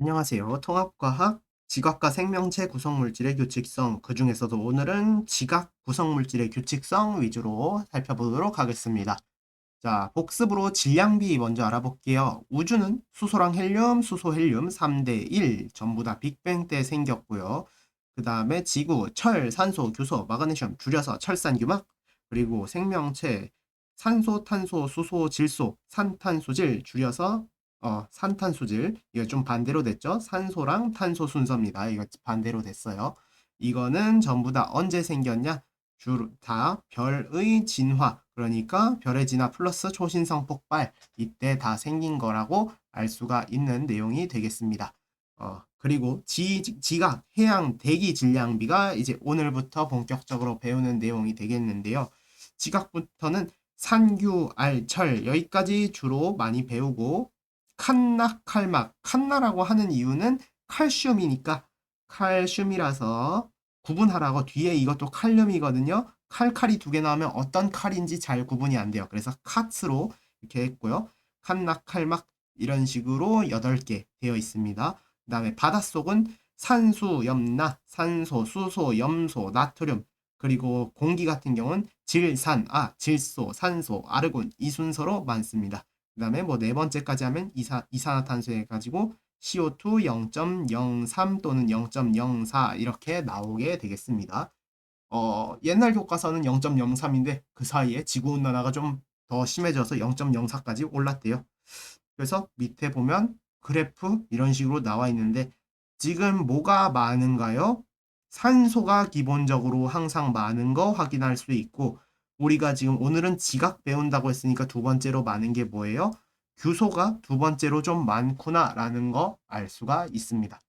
안녕하세요. 통합과학, 지각과 생명체 구성물질의 규칙성, 그 중에서도 오늘은 지각 구성물질의 규칙성 위주로 살펴보도록 하겠습니다. 자, 복습으로 질량비 먼저 알아볼게요. 우주는 수소랑 헬륨, 수소, 헬륨 3대 1 전부 다 빅뱅 때 생겼고요. 그 다음에 지구, 철, 산소, 규소, 마그네슘 줄여서 철산규막 그리고 생명체 산소, 탄소, 수소, 질소, 산탄소질 줄여서 어, 산탄소질 이거 좀 반대로 됐죠? 산소랑 탄소 순서입니다. 이거 반대로 됐어요. 이거는 전부 다 언제 생겼냐? 주로 다 별의 진화 그러니까 별의 진화 플러스 초신성 폭발 이때 다 생긴 거라고 알 수가 있는 내용이 되겠습니다. 어, 그리고 지, 지각, 해양, 대기 질량비가 이제 오늘부터 본격적으로 배우는 내용이 되겠는데요. 지각부터는 산규, 알, 철 여기까지 주로 많이 배우고 칸나, 칼막. 칸나라고 하는 이유는 칼슘이니까 칼슘이라서 구분하라고 뒤에 이것도 칼륨이거든요. 칼칼이 두 개 나오면 어떤 칼인지 잘 구분이 안 돼요. 그래서 카츠로 이렇게 했고요. 칸나, 칼막 이런 식으로 8개 되어 있습니다. 그 다음에 바닷속은 산수, 염나, 산소, 수소, 염소, 나트륨 그리고 공기 같은 경우는 질산, 아, 질소, 산소, 아르곤 이 순서로 많습니다. 그 다음에 뭐 네 번째까지 하면 이사, 이산화탄소 해가지고 CO2 0.03 또는 0.04 이렇게 나오게 되겠습니다. 어, 옛날 교과서는 0.03인데 그 사이에 지구온난화가 좀 더 심해져서 0.04까지 올랐대요. 그래서 밑에 보면 그래프 이런 식으로 나와 있는데 지금 뭐가 많은가요? 산소가 기본적으로 항상 많은 거 확인할 수 있고 우리가 지금 오늘은 지각 배운다고 했으니까 두 번째로 많은 게 뭐예요? 규소가 두 번째로 좀 많구나라는 거 알 수가 있습니다.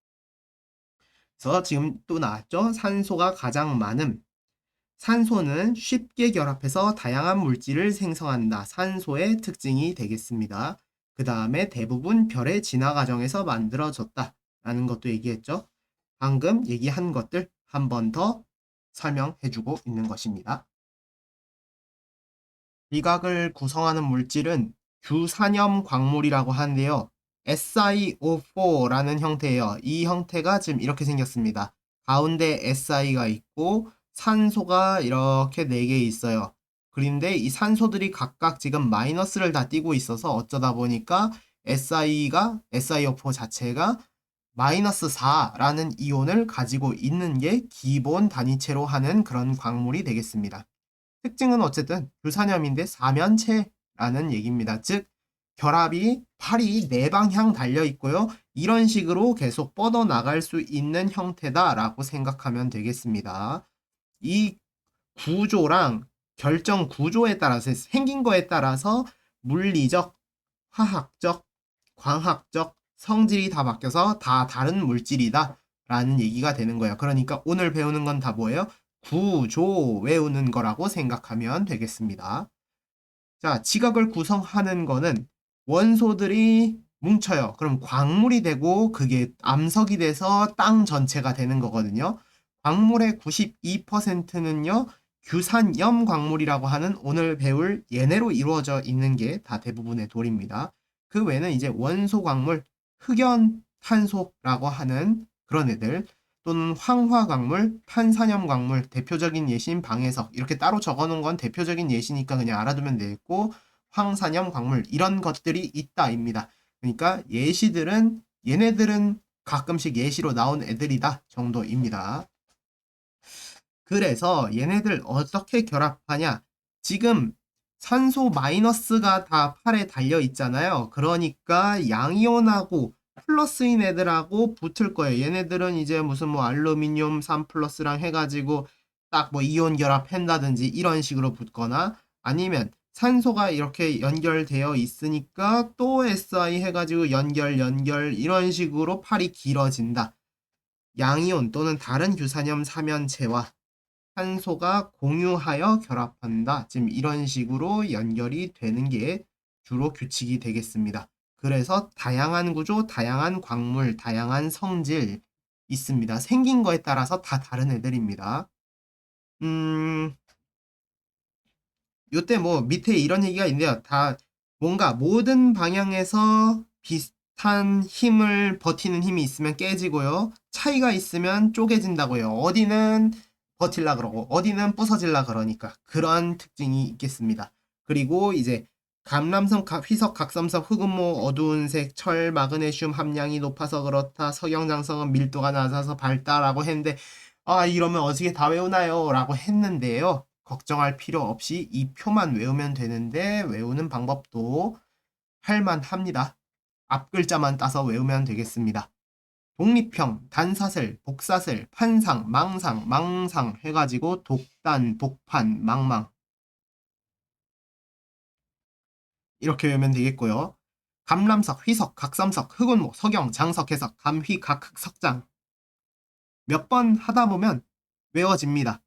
그래서 지금 또 나왔죠? 산소가 가장 많음. 산소는 쉽게 결합해서 다양한 물질을 생성한다. 산소의 특징이 되겠습니다. 그 다음에 대부분 별의 진화 과정에서 만들어졌다. 라는 것도 얘기했죠. 방금 얘기한 것들 한 번 더 설명해주고 있는 것입니다. 미각을 구성하는 물질은 규산염 광물이라고 하는데요. SiO4라는 형태예요. 이 형태가 지금 이렇게 생겼습니다. 가운데 Si가 있고 산소가 이렇게 4개 있어요. 그런데 이 산소들이 각각 지금 마이너스를 다 띄고 있어서 어쩌다 보니까 Si가 SiO4 자체가 마이너스 4라는 이온을 가지고 있는 게 기본 단위체로 하는 그런 광물이 되겠습니다. 특징은 어쨌든 규산염인데 사면체라는 얘기입니다. 즉 결합이 팔이 네 방향 달려 있고요. 이런 식으로 계속 뻗어 나갈 수 있는 형태다라고 생각하면 되겠습니다. 이 구조랑 결정 구조에 따라서 생긴 거에 따라서 물리적, 화학적, 광학적 성질이 다 바뀌어서 다 다른 물질이다 라는 얘기가 되는 거예요. 그러니까 오늘 배우는 건 다 뭐예요? 구조 외우는 거라고 생각하면 되겠습니다. 자, 지각을 구성하는 거는 원소들이 뭉쳐요. 그럼 광물이 되고 그게 암석이 돼서 땅 전체가 되는 거거든요. 광물의 92%는요, 규산염 광물이라고 하는 오늘 배울 얘네로 이루어져 있는 게 다 대부분의 돌입니다. 그 외에는 이제 원소 광물, 흑연 탄소라고 하는 그런 애들, 또는 황화광물, 탄산염 광물, 대표적인 예시인 방해석 이렇게 따로 적어놓은 건 대표적인 예시니까 그냥 알아두면 되겠고 황산염 광물 이런 것들이 있다입니다. 그러니까 예시들은 얘네들은 가끔씩 예시로 나온 애들이다 정도입니다. 그래서 얘네들 어떻게 결합하냐? 지금 산소 마이너스가 다 팔에 달려 있잖아요. 그러니까 양이온하고 플러스인 애들하고 붙을 거예요. 얘네들은 이제 무슨 뭐 알루미늄 3 플러스랑 해가지고 딱 뭐 이온 결합한다든지 이런 식으로 붙거나 아니면 산소가 이렇게 연결되어 있으니까 또 SI 해가지고 연결 연결 이런 식으로 팔이 길어진다. 양이온 또는 다른 규산염 사면체와 산소가 공유하여 결합한다. 지금 이런 식으로 연결이 되는 게 주로 규칙이 되겠습니다. 그래서 다양한 구조, 다양한 광물, 다양한 성질 있습니다. 생긴 거에 따라서 다 다른 애들입니다. 음, 요때 뭐 밑에 이런 얘기가 있는데요. 다 뭔가 모든 방향에서 비슷, 비슷한 힘을 버티는 힘이 있으면 깨지고요. 차이가 있으면 쪼개진다고요. 어디는 버틸라 그러고 어디는 부서질라 그러니까 그런 특징이 있겠습니다. 그리고 이제 감람성, 가- 휘석, 각섬석, 흑음모, 어두운 색, 철, 마그네슘 함량이 높아서 그렇다. 석영장성은 밀도가 낮아서 밝다라고 했는데 아 이러면 어떻게 다 외우나요? 라고 했는데요. 걱정할 필요 없이 이 표만 외우면 되는데 외우는 방법도 할만합니다. 앞 글자만 따서 외우면 되겠습니다. 독립형, 단사슬, 복사슬, 판상, 망상, 망상 해가지고 독단, 복판, 망망 이렇게 외우면 되겠고요. 감람석, 휘석, 각삼석, 흑운모, 석영, 장석, 해석, 감휘, 각흑, 석장 몇 번 하다 보면 외워집니다.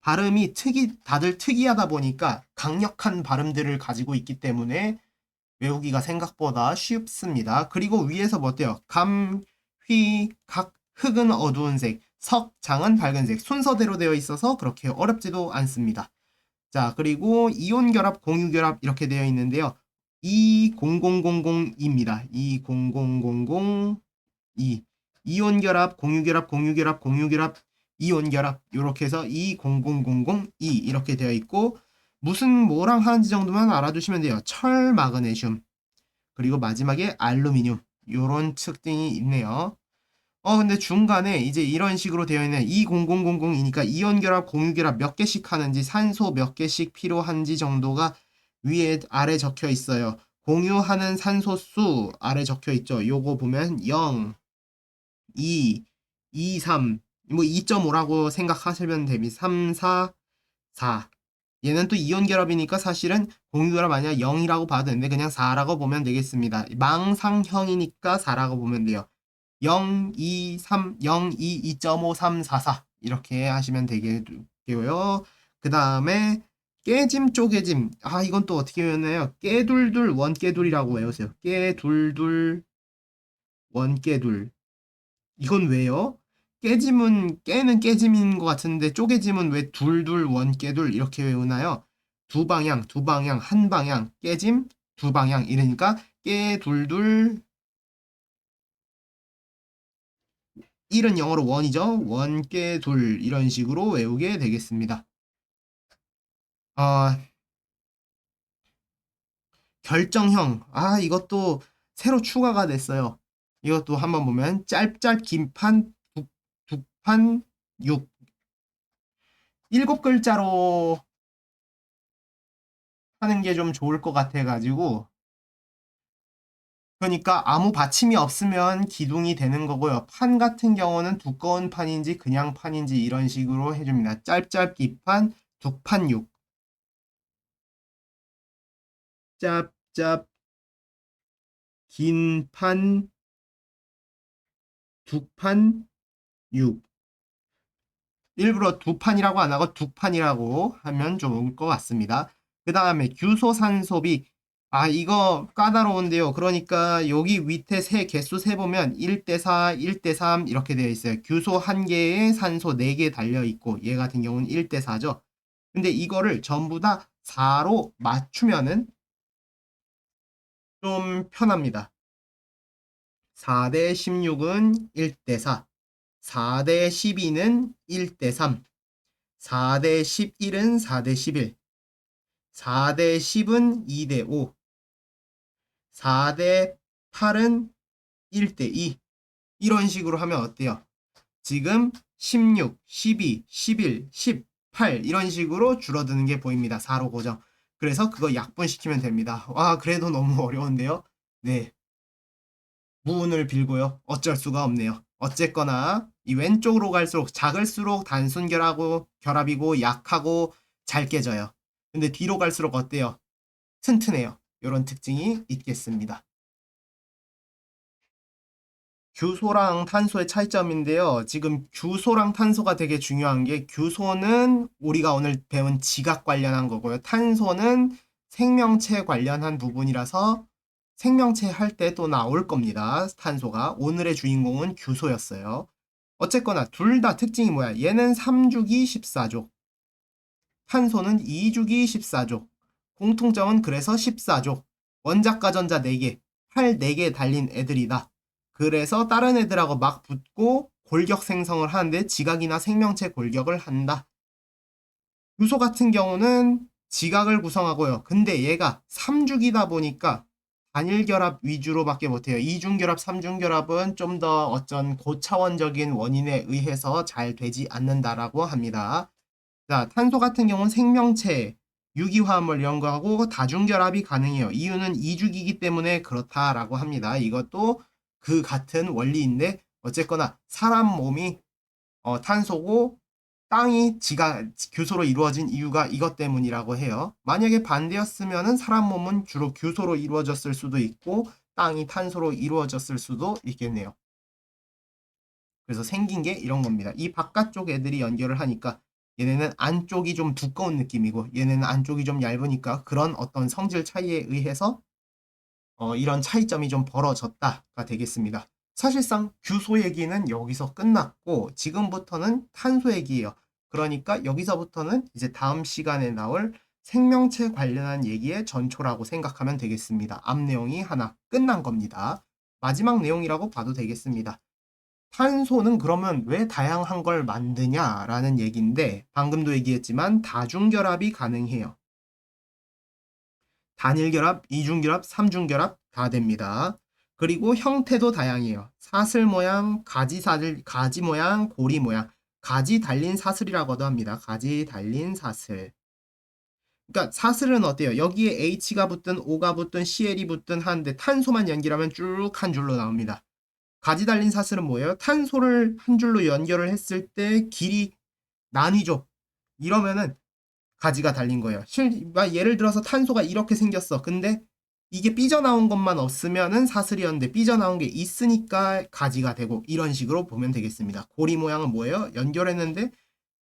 발음이 특이 다들 특이하다 보니까 강력한 발음들을 가지고 있기 때문에 외우기가 생각보다 쉽습니다. 그리고 위에서 뭐 어때요? 감, 휘, 각, 흑은 어두운 색, 석, 장은 밝은 색 순서대로 되어 있어서 그렇게 어렵지도 않습니다. 자, 그리고 이온 결합, 공유 결합 이렇게 되어 있는데요. 20000입니다. 20000 이온 결합, 공유 결합, 공유 결합, 공유 결합, 이온 결합 이렇게 해서 20000 2 이렇게 되어 있고 무슨 뭐랑 하는지 정도만 알아두시면 돼요. 철, 마그네슘 그리고 마지막에 알루미늄 요런 특징이 있네요. 어 근데 중간에 이제 이런 식으로 되어 있는 20000이니까 이온 결합, 공유 결합 몇 개씩 하는지 산소 몇 개씩 필요한지 정도가 위에 아래 적혀 있어요. 공유하는 산소 수 아래 적혀 있죠. 요거 보면 0, 2, 2, 3, 뭐 2.5라고 생각하시면 됩니다. 3, 4, 4. 얘는 또 이온 결합이니까 사실은 공유 결합 아니야 0이라고 봐도 되는데 그냥 4라고 보면 되겠습니다. 망상형이니까 4라고 보면 돼요. 0, 2, 3, 0, 2, 2.5, 3, 4, 4 이렇게 하시면 되겠고요. 그 다음에 깨짐 쪼개짐 아 이건 또 어떻게 외우나요? 깨둘둘 원깨둘이라고 외우세요. 깨둘둘 원깨둘 이건 왜요? 깨짐은 깨는 깨짐인 것 같은데 쪼개짐은 왜 둘둘 원깨둘 이렇게 외우나요? 두 방향 두 방향 한 방향 깨짐 두 방향 이러니까 깨둘둘 1은 영어로 원이죠. 원깨둘 이런 식으로 외우게 되겠습니다. 아, 결정형. 아, 이것도 새로 추가가 됐어요. 이것도 한번 보면 짤짤 긴판 두, 두판 육 일곱 글자로 하는 게 좀 좋을 것 같아 가지고 그러니까 아무 받침이 없으면 기둥이 되는 거고요. 판 같은 경우는 두꺼운 판인지 그냥 판인지 이런 식으로 해줍니다. 짤짤 기판 두판 육 짭짭 긴 판 두판 육 일부러 두 판이라고 안 하고 두 판이라고 하면 좋을 것 같습니다. 그 다음에 규소산소비 아 이거 까다로운데요. 그러니까 여기 밑에 세 개수 세 보면 1대4, 1대3 이렇게 되어 있어요. 규소 한 개에 산소 4개 달려 있고 얘 같은 경우는 1대4죠. 근데 이거를 전부 다 4로 맞추면은 좀 편합니다. 4대 16은 1대4, 4대 12는 1대3, 4대 11은 4대 11, 4대 10은 2대 5, 4대 8은 1대 2. 이런 식으로 하면 어때요? 지금 16, 12, 11, 18 이런 식으로 줄어드는 게 보입니다. 4로 고정. 그래서 그거 약분시키면 됩니다. 와, 그래도 너무 어려운데요? 네. 무운을 빌고요. 어쩔 수가 없네요. 어쨌거나 이 왼쪽으로 갈수록 작을수록 단순 결하고 결합이고 약하고 잘 깨져요. 근데 뒤로 갈수록 어때요? 튼튼해요. 이런 특징이 있겠습니다. 규소랑 탄소의 차이점인데요. 지금 규소랑 탄소가 되게 중요한 게 규소는 우리가 오늘 배운 지각 관련한 거고요. 탄소는 생명체 관련한 부분이라서 생명체 할 때 또 나올 겁니다. 탄소가. 오늘의 주인공은 규소였어요. 어쨌거나 둘 다 특징이 뭐야? 얘는 3주기 14족. 탄소는 2주기 14족. 공통점은 그래서 14족. 원자과 전자 4개. 팔 4개 달린 애들이다. 그래서 다른 애들하고 막 붙고 골격 생성을 하는데 지각이나 생명체 골격을 한다. 유소 같은 경우는 지각을 구성하고요. 근데 얘가 3죽이다 보니까 단일 결합 위주로밖에 못해요. 이중 결합, 삼중 결합은 좀 더 어쩐 고차원적인 원인에 의해서 잘 되지 않는다라고 합니다. 자, 탄소 같은 경우는 생명체, 유기화합물 거하고 다중결합이 가능해요. 이유는 이주기이기 때문에 그렇다라고 합니다. 이것도 그 같은 원리인데 어쨌거나 사람 몸이 어, 탄소고 땅이 지가 규소로 이루어진 이유가 이것 때문이라고 해요. 만약에 반대였으면은 사람 몸은 주로 규소로 이루어졌을 수도 있고 땅이 탄소로 이루어졌을 수도 있겠네요. 그래서 생긴 게 이런 겁니다. 이 바깥쪽 애들이 연결을 하니까 얘네는 안쪽이 좀 두꺼운 느낌이고 얘네는 안쪽이 좀 얇으니까 그런 어떤 성질 차이에 의해서 어, 이런 차이점이 좀 벌어졌다가 되겠습니다. 사실상 규소 얘기는 여기서 끝났고 지금부터는 탄소 얘기예요. 그러니까 여기서부터는 이제 다음 시간에 나올 생명체 관련한 얘기의 전초라고 생각하면 되겠습니다. 앞 내용이 하나 끝난 겁니다. 마지막 내용이라고 봐도 되겠습니다. 탄소는 그러면 왜 다양한 걸 만드냐라는 얘기인데 방금도 얘기했지만 다중결합이 가능해요. 단일결합, 이중결합, 삼중결합 다 됩니다. 그리고 형태도 다양해요. 사슬 모양, 가지 사슬, 가지 모양, 고리 모양, 가지 달린 사슬이라고도 합니다. 가지 달린 사슬. 그러니까 사슬은 어때요? 여기에 H가 붙든 O가 붙든 CL이 붙든 하는데 탄소만 연결하면 쭉 한 줄로 나옵니다. 가지 달린 사슬은 뭐예요? 탄소를 한 줄로 연결을 했을 때 길이 나뉘죠. 이러면은 가지가 달린 거예요. 실, 예를 들어서 탄소가 이렇게 생겼어. 근데 이게 삐져나온 것만 없으면은 사슬이었는데 삐져나온 게 있으니까 가지가 되고 이런 식으로 보면 되겠습니다. 고리 모양은 뭐예요? 연결했는데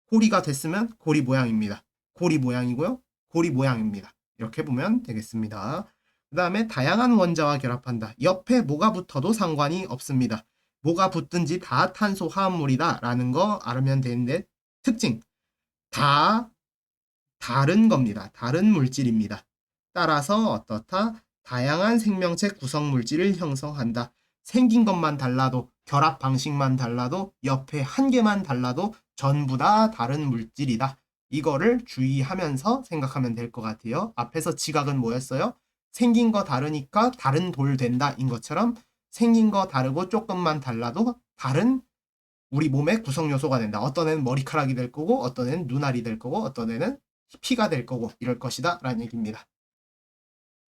고리가 됐으면 고리 모양입니다. 고리 모양이고요. 고리 모양입니다. 이렇게 보면 되겠습니다. 그 다음에 다양한 원자와 결합한다. 옆에 뭐가 붙어도 상관이 없습니다. 뭐가 붙든지 다 탄소 화합물이다 라는 거 알면 되는데 특징 다 다른 겁니다. 다른 물질입니다. 따라서 어떻다? 다양한 생명체 구성 물질을 형성한다. 생긴 것만 달라도 결합 방식만 달라도 옆에 한 개만 달라도 전부 다 다른 물질이다. 이거를 주의하면서 생각하면 될 것 같아요. 앞에서 지각은 뭐였어요? 생긴 거 다르니까 다른 돌 된다 인 것처럼 생긴 거 다르고 조금만 달라도 다른 우리 몸의 구성 요소가 된다. 어떤 애는 머리카락이 될 거고 어떤 애는 눈알이 될 거고 어떤 애는 피가 될 거고 이럴 것이다 라는 얘기입니다.